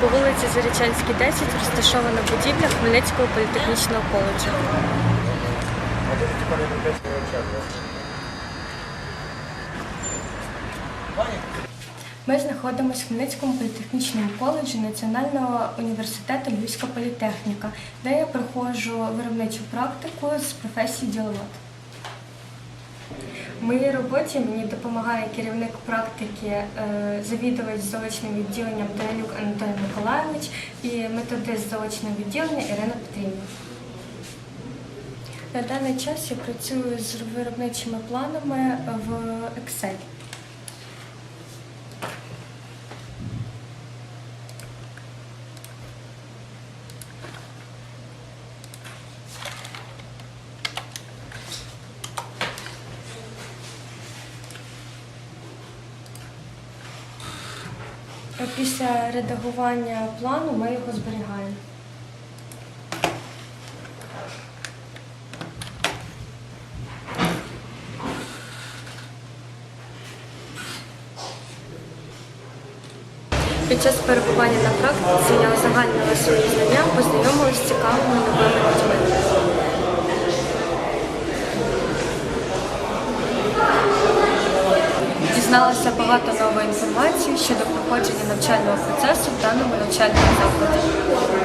По вулиці Зарічанській, 10 розташована будівля Хмельницького політехнічного коледжу. Ми знаходимося в Хмельницькому політехнічному коледжі Національного університету Львівська політехніка, де я проходжу виробничу практику з професії діловод. В моїй роботі мені допомагає керівник практики, е, завідувач заочним відділенням Данилюк Анатолій Миколайович і методист заочного відділення Ірина Петрівна. На даний час я працюю з виробничими планами в Excel. Після редагування плану ми його зберігаємо. Під час перебування на практиці я узагальнила свої знання, познайомилася з цікавими Дізналася багато нової інформації щодо проходження навчального процесу в даному навчальному закладі.